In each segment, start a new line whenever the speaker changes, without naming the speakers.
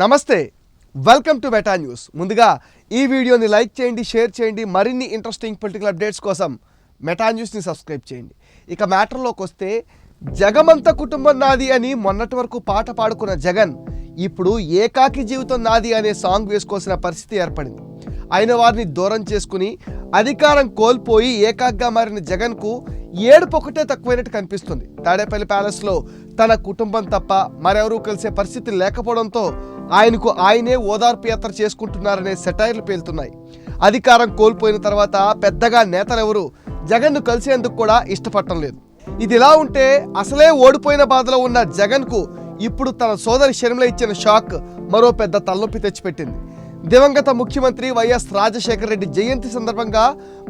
నమస్తే welcome to meta news ముందుగా ఈ వీడియోని లైక్ చేయండి షేర్ చేయండి మరిన్ని ఇంట్రెస్టింగ్ పొలిటికల్ అప్డేట్స్ కోసం మెటా న్యూస్ని సబ్స్క్రైబ్ చేయండి. ఇక మ్యాటర్లోకి వస్తే జగమంత కుటుంబం నాది అని మొన్నటి వరకు పాట పాడుకున్న జగన్ ఇప్పుడు ఏకాకి జీవితం నాది అనే సాంగ్ వేసుకోవాల్సిన పరిస్థితి ఏర్పడింది. అయిన వారిని దూరం చేసుకుని అధికారం కోల్పోయి ఏకాగ్గా మారిన జగన్కు ఏడుపు ఒకటే తక్కువైనట్టు కనిపిస్తుంది. తాడేపల్లి ప్యాలెస్లో తన కుటుంబం తప్ప మరెవరూ కలిసే పరిస్థితి లేకపోవడంతో ఆయనకు ఆయనే ఓదార్పు యాత్ర చేసుకుంటున్నారనే సెటైర్లు పేలుతున్నాయి. అధికారం కోల్పోయిన తర్వాత పెద్దగా నేతలెవరు జగన్ను కలిసేందుకు కూడా ఇష్టపడటం లేదు. ఇది ఇలా ఉంటే అసలే ఓడిపోయిన బాధలో ఉన్న జగన్కు ఇప్పుడు తన సోదరి షర్మిల ఇచ్చిన షాక్ మరో పెద్ద తలనొప్పి తెచ్చిపెట్టింది. దివంగత ముఖ్యమంత్రి వైఎస్ రాజశేఖర రెడ్డి జయంతి సందర్భంగా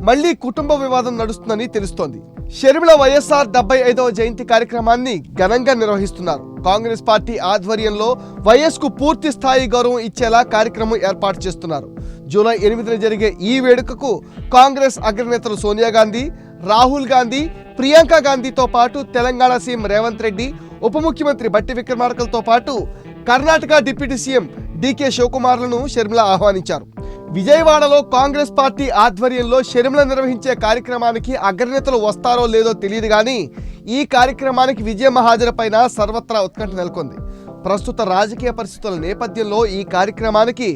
మళ్ళీ కుటుంబ వివాదం నడుస్తుందని తెలుస్తోంది. షర్మిల వైఎస్ఆర్ డెబ్బై ఐదవ జయంతి కార్యక్రమాన్ని ఘనంగా నిర్వహిస్తున్నారు. కాంగ్రెస్ పార్టీ ఆధ్వర్యంలో వైఎస్కు పూర్తి స్థాయి గౌరవం ఇచ్చేలా కార్యక్రమం ఏర్పాటు చేస్తున్నారు. జూలై ఎనిమిదిన జరిగే ఈ వేడుకకు కాంగ్రెస్ అగ్రనేతలు సోనియా గాంధీ రాహుల్ గాంధీ ప్రియాంక గాంధీతో పాటు తెలంగాణ సీఎం రేవంత్ రెడ్డి ఉప ముఖ్యమంత్రి బట్టి విక్రమార్కలతో పాటు కర్ణాటక డిప్యూటీ సీఎం డికే శివకుమార్లను షర్మిల ఆహ్వానించారు. విజయవాడలో కాంగ్రెస్ పార్టీ ఆధ్వర్యంలో షర్మిల నిర్వహించే కార్యక్రమానికి అగ్రనేతలు వస్తారో లేదో తెలియదు కానీ ఈ కార్యక్రమానికి విజయ హాజరుపైన సర్వత్రా ఉత్కంఠ నెలకొంది. ప్రస్తుత రాజకీయ పరిస్థితుల నేపథ్యంలో ఈ కార్యక్రమానికి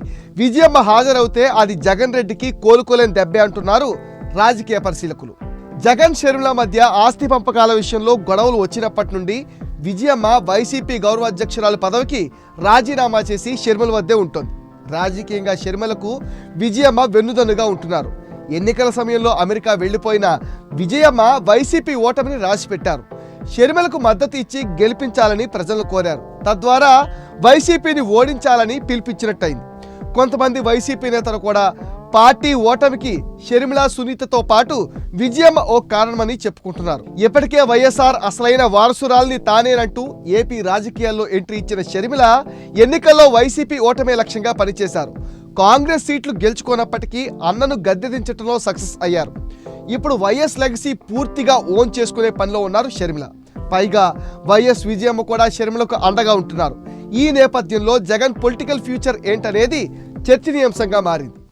విజయమ్మ హాజరవుతే అది జగన్ రెడ్డికి కోలుకోలేని దెబ్బే అంటున్నారు రాజకీయ పరిశీలకులు. జగన్ షర్మిల మధ్య ఆస్తి పంపకాల విషయంలో గొడవలు వచ్చినప్పటి నుండి విజయమ్మ వైసీపీ గౌరవాధ్యక్షురాల పదవికి రాజీనామా చేసి షర్మిల వద్దే ఉంటుంది. రాజకీయంగా షర్మిలకు విజయమ్మ వెన్నుదన్నుగా ఉంటున్నారు. ఎన్నికల సమయంలో అమెరికా వెళ్ళిపోయిన విజయమ్మ వైసీపీ ఓటమిని రాసిపెట్టారు. షర్మిలకు మద్దతు ఇచ్చి గెలిపించాలని ప్రజలను కోరారు. తద్వారా వైసీపీని ఓడించాలని పిలిపించినట్టయింది. కొంతమంది వైసీపీ నేతలు కూడా పార్టీ ఓటమికి షర్మిల సునీతతో పాటు విజయమ్మ ఓ కారణమని చెప్పుకుంటున్నారు. ఇప్పటికే వైఎస్ఆర్ అసలైన వారసురాల్ని తానేనంటూ ఏపీ రాజకీయాల్లో ఎంట్రీ ఇచ్చిన షర్మిల ఎన్నికల్లో వైసీపీ ఓటమే లక్ష్యంగా పనిచేశారు. కాంగ్రెస్ సీట్లు గెలుచుకున్నప్పటికీ అన్నను గద్దెదించడంలో సక్సెస్ అయ్యారు. ఇప్పుడు వైఎస్ లెగసీ పూర్తిగా ఓన్ చేసుకునే పనిలో ఉన్నారు షర్మిల. పైగా వైఎస్ విజయమ్మ కూడా షర్మిలకు అండగా ఉంటున్నారు. ఈ నేపథ్యంలో జగన్ పొలిటికల్ ఫ్యూచర్ ఏంటనేది చర్చనీయాంశంగా మారింది.